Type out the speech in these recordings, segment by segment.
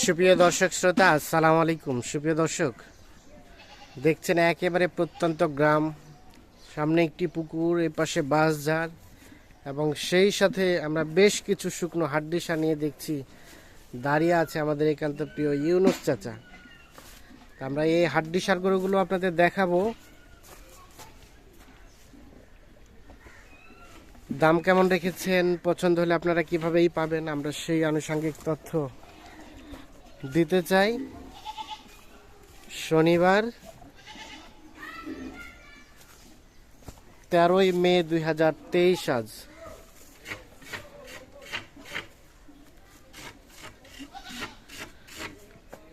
সুপ্রিয় দর্শক শ্রোতা, আসসালামু আলাইকুম। সুপ্রিয় দর্শক, দেখছেন একেবারে প্রত্যন্ত গ্রাম, সামনে একটি পুকুর এ পাশে বাঁশঝাড় এবং সেই সাথে আমরা বেশ কিছু শুকনো হাড্ডিসা নিয়ে দেখছি, দাঁড়িয়ে আছে আমাদের একান্ত প্রিয় ইউনুস চাচা। আমরা এই হাড্ডিসার গরুগুলো আপনাদের দেখাবো। দাম কেমন রেখেছেন? পছন্দ হলে আপনারা কিভাবেই পাবেন? আমরা সেই আনুষঙ্গিক তথ্য দিতে চাই। শনিবার তেরোই মে দুই হাজার তেইশ আজ।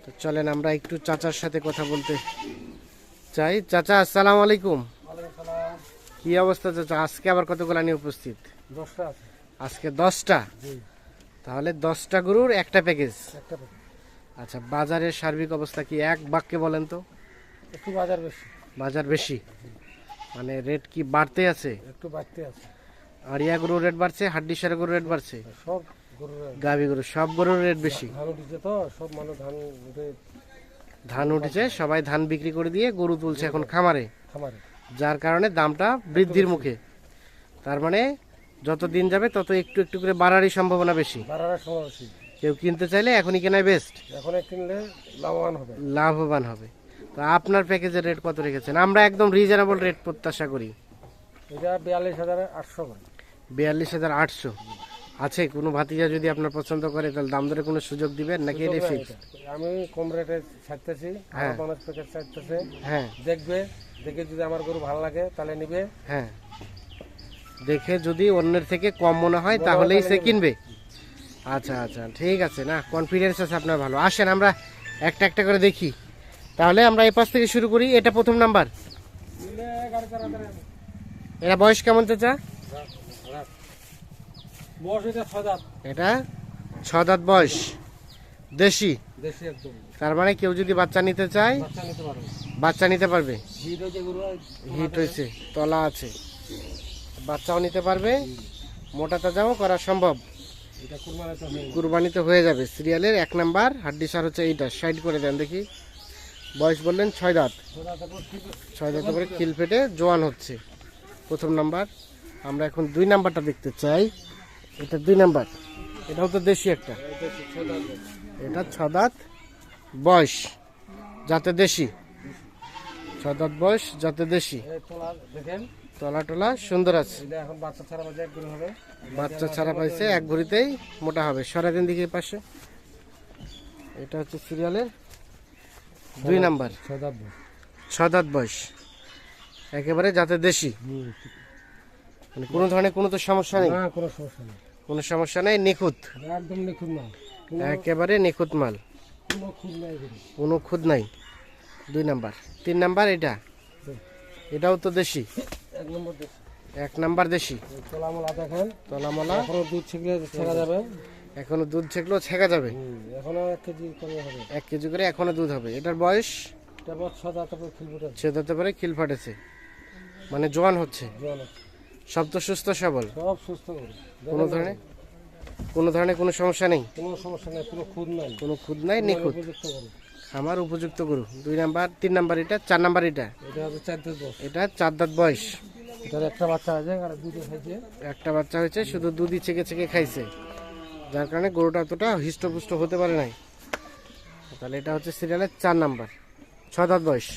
তো চলেন আমরা একটু চাচার সাথে কথা বলতে চাই। চাচা আসসালাম আলাইকুম। কি অবস্থা চাচা? আজকে আবার কতগুলা নিয়ে উপস্থিত? আজকে দশটা? তাহলে দশটা গরুর একটা প্যাকেজ একটা প্যাকেট। আচ্ছা বাজারের সার্বিক অবস্থা কি এক বাক্যে বলেন তো? একটু বাজার বেশি। বাজার বেশি? মানে রেট কি বাড়তে আছে? একটু বাড়তে আছে। আড়িয়া গরুর রেট বাড়ছে হাড্ডি সার গরুর রেট বাড়ছে? সব গরুর গাভি গরু সব গরুর রেট বেশি? ধান উঠেছে তো সব মানুষ ধান উঠে ধান উঠেছে সবাই ধান বিক্রি করে দিয়ে গরু তুলছে এখন খামারে। খামারে। যার কারণে দামটা বৃদ্ধির মুখে। তার মানে যত দিন যাবে তত একটু একটু করে বাড়ারই সম্ভাবনা বেশি। বাড়ার সময় বেশি। কেউ কিনতে চাইলে এখনই কেনাই বেস্ট এখন কিনলে লাভবান হবে। লাভবান হবে। তো আপনার প্যাকেজের রেট কত রেখেছেন? আমরা একদম রিজনেবল রেট প্রত্যাশা করি। এটা বিয়াল্লিশ হাজার আটশো বিয়াল্লিশ হাজার আটশো? আছে কোনো ভাতিজা যদি আপনার পছন্দ করে তাহলে দাম দরে কোনো সুযোগ দিবেন? নাকি এটা ফিক্স আমি কম রেটে ছাড়তেছি হ্যাঁ। মানুষ প্যাকেট ছাড়তেছে। হ্যাঁ। দেখবে দেখে যদি আমার গরু ভালো লাগে তাহলে নিবে। হ্যাঁ। দেখে যদি অন্যের থেকে কম মনে হয় তাহলেই সে কিনবে। আচ্ছা আচ্ছা ঠিক আছে না কনফিডেন্স আছে আপনার ভালো। আসেন আমরা একটা একটা করে দেখি। তাহলে আমরা এই পাশ থেকে শুরু করি এটা প্রথম নাম্বার। এটা বয়স কেমন চাচা? এটা? ছ দাঁত বয়স। দেশি? তার মানে কেউ যদি বাচ্চা নিতে চায় বাচ্চা নিতে পারবে। হিট হয়েছে তলা আছে। বাচ্চাও নিতে পারবে মোটা তাজাও করা সম্ভব। কুরবানিতে হয়ে যাবে সিরিয়ালের এক নাম্বার, হাড্ডি সার হচ্ছে এইটা, সাইড করে দেন দেখি। বয়স বললেন ছয় দাঁত। ছয় দাঁত করে খিল ফেটে জোয়ান হচ্ছে। প্রথম নাম্বার। আমরা এখন দুই নাম্বারটা দেখতে চাই। এটা দুই নাম্বার। এটাও তো দেশি একটা। এটা ছ দাঁত বয়স, যাতে দেশি। ছ দাঁত বয়স, যাতে দেশি। দেখেন তলা টলা সুন্দর আছে। এখন বাচ্চা ছাড়া বাজে এক হবে। বাচ্চা ছাড়া পাইছে এক ঘড়িতেই মোটা হবে। সরাদিন দিকে পাশে। এটা হচ্ছে সিরিয়ালের দুই নাম্বার। ছয় দাঁত ছ দাঁত বয়স। একেবারে যাতে দেশি। মানে কোনো ধরনের কোনো তো সমস্যা নেই। কোনো সমস্যা নেই। কোনো সমস্যা নেই নিখুঁত। একদম নিখুঁত না একেবারে নিখুঁত মাল। কোনো খুঁত নাই কোনো খুদ নাই। দুই নাম্বার। তিন নাম্বার এটা। এটাও তো দেশি। এক নম্বর দেশি। তোলা মোলা দেখেন। তলামলা। এখনও দুধ ছিকলে ছেঁকা যাবে। এখনও দুধ ছেকলেও ছেঁকা যাবে। এখনও এক কেজি করে হবে। এক কেজি করে এখনও দুধ হবে। এটার বয়স? ছেদাতে পারে খিল ফাটেছে। মানে জোয়ান হচ্ছে। সব তো সুস্থ সবল। সব সুস্থ কোনো ধরনের? কোনো ধরনের কোনো সমস্যা নেই? কোনো সমস্যা নেই কোনো খুঁত নাই। কোনো খুদ নাই নিখুঁত। আমার উপযুক্ত গরু। দুই নাম্বার তিন নাম্বার এটা চার নাম্বার এটা। এটা চার দাঁত বয়স। একটা বাচ্চা আছে একটা বাচ্চা হয়েছে শুধু দুধই ছেঁকে ছেঁকে খাইছে। যার কারণে গরুটা অতটা হৃষ্টপুষ্ট হতে পারে নাই। তাহলে এটা হচ্ছে সিরিয়ালের চার নাম্বার। ছ দাঁত বয়স।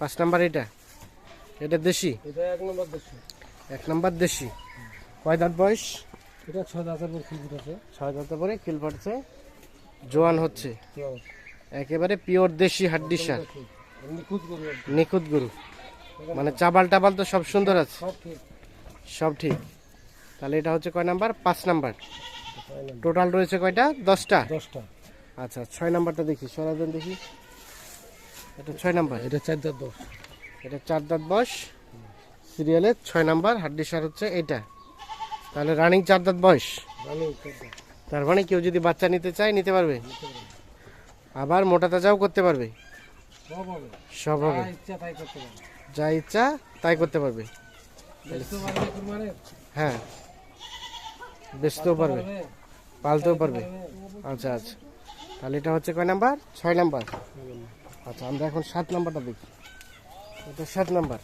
পাঁচ নাম্বার এটা। এটা দেশি? এটা এক নম্বর দেখছি এক নাম্বার দেশি। কয় দাঁত বয়স? এটা ছ দাঁতের পর খিলফুট আছে। ছয় দাঁতে পরে খিল ফাটছে জোয়ান হচ্ছে। একেবারে পিওর দেশি হাড্ডি সার। নিখুঁত গরু মানে চাবাল টাবাল তো সব সুন্দর আছে। সব ঠিক। তাহলে এটা হচ্ছে কয় নাম্বার? পাঁচ নাম্বার। টোটাল রয়েছে কয়টা? দশটা? দশটা। আচ্ছা ছয় নাম্বারটা দেখি সরাজন দেখি। এটা ছয় নাম্বার। এটা চার দাঁত দশ। এটা চার দাঁত বয়স। সিরিয়ালের ছয় নাম্বার হাড্ডি সার হচ্ছে এটা তাহলে রানিং চার দাঁত বয়স। তার মানে কেউ যদি বাচ্চা নিতে চায় নিতে পারবে। আবার মোটা তাজাও করতে পারবে। সব হবে। যা ইচ্ছা তাই করতে পারবে। হ্যাঁ। বেচতেও পারবে। পালতেও পারবে। আচ্ছা আচ্ছা। তাহলে এটা হচ্ছে কয় নাম্বার? ছয় নাম্বার। আচ্ছা আমরা এখন সাত নাম্বারটা দেখি। এটা সাত নাম্বার।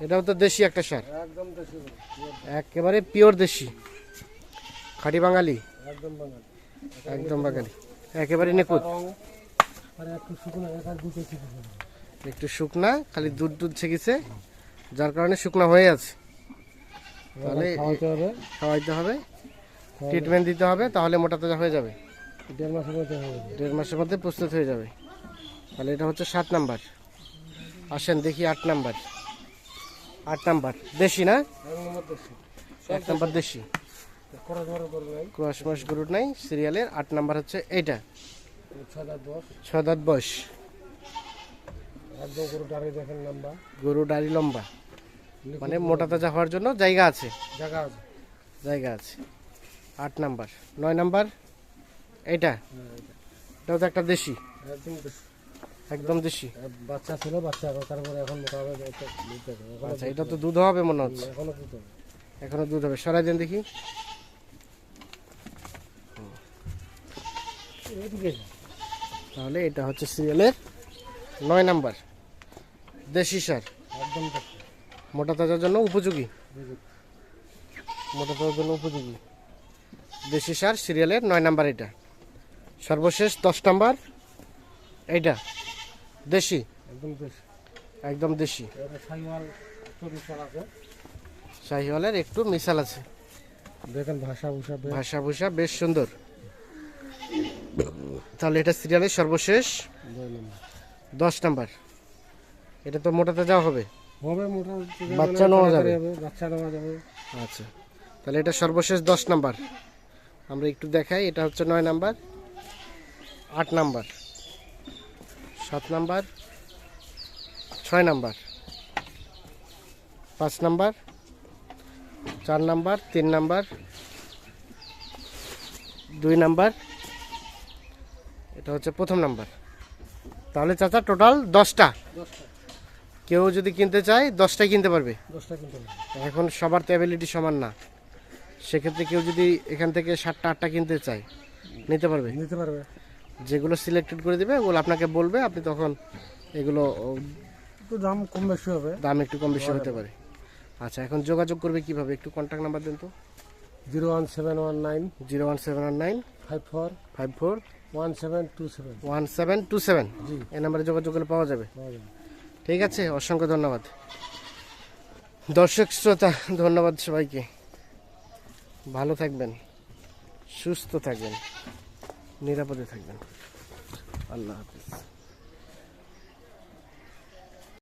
এটাও তো দেশি একটা সার। একেবারে পিওর দেশি। খাঁটি বাঙালি। একদম বাঙালি। একদম বাঙালি। একেবারে নিখুঁত। একটু শুকনো খালি দুধ দুধ ছেগেছে যার কারণে শুকনা হয়ে আছে। তাহলে খাওয়াইতে হবে। ট্রিটমেন্ট দিতে হবে তাহলে মোটা তাজা হয়ে যাবে। দেড় মাসের মধ্যে দেড় মাসের মধ্যে প্রস্তুত হয়ে যাবে। তাহলে এটা হচ্ছে সাত নাম্বার। আসেন দেখি আট নাম্বার। আট নাম্বার। দেশি না? এক নাম্বার দেশি। ক্রস মাস গরুর নাই সিরিয়ালের আট নাম্বার হচ্ছে এইটা। ছয় দাঁত বয়স গরু দাঁড়িয়ে লম্বা। মানে মোটা তাজা হওয়ার জন্য জায়গা আছে। জায়গা আছে। জায়গা আছে। আট নাম্বার। নয় নাম্বার এইটা। হ্যাঁ, এটা। এটাও তো একটা দেশি। একদম দেশি। বাচ্চা ছিল বাচ্চা তারপরে এখন আচ্ছা এটা তো দুধ হবে মনে হচ্ছে। এখনও দুধ হবে। সরাই দেন দেখি। তাহলে এটা হচ্ছে সিরিয়ালের নয় নাম্বার। দেশি সার। একদম মোটা তাজার জন্য উপযোগী। মোটা তাজার জন্য উপযোগী। দেশি সার সিরিয়ালের নয় নাম্বার এটা। সর্বশেষ দশ নাম্বার। এইটা। দেশি। একদম দেশি। একদম দেশি। শাহিওয়ালের একটু মিশাল আছে। দেখেন ভাষা ভূষা ভাষা ভূষা বেশ সুন্দর। তাহলে এটা সিরিয়ালের সর্বশেষ। দশ নাম্বার। এটা তো মোটাতে যাওয়া হবে। হবে মোটামুটি বাচ্চা নেওয়া যাবে। বাচ্চা নেওয়া যাবে। আচ্ছা। তাহলে এটা সর্বশেষ দশ নাম্বার। আমরা একটু দেখাই এটা হচ্ছে নয় নাম্বার। আট নাম্বার। সাত নাম্বার। ছয় নাম্বার। পাঁচ নাম্বার। চার নাম্বার। তিন নাম্বার। দুই নাম্বার। এটা হচ্ছে প্রথম নাম্বার। তাহলে চাচা টোটাল দশটা। দশটা। কেউ যদি কিনতে চায় দশটাই কিনতে পারবে। দশটা কিনতে এখন সবার তো অ্যাবিলিটি সমান না। সেক্ষেত্রে কেউ যদি এখান থেকে সাতটা আটটা কিনতে চায় নিতে পারবে। নিতে পারবে। যেগুলো সিলেক্টেড করে দেবে ওগুলো আপনাকে বলবে আপনি তখন এগুলো একটু দাম কম বেশি হবে। দাম একটু কম বেশি হতে পারে। আচ্ছা এখন যোগাযোগ করবে কীভাবে? একটু কন্ট্যাক্ট নাম্বার দেন তো। Zero one seven one nine zero one seven one nine five four five four one seven two seven. One seven two seven. জি। এই নাম্বারে যোগাযোগ করলে পাওয়া যাবে। ঠিক আছে অসংখ্য ধন্যবাদ। দর্শক শ্রোতা ধন্যবাদ সবাইকে। ভালো থাকবেন সুস্থ থাকবেন নিরাপদে থাকবেন। আল্লাহ হাফিজ।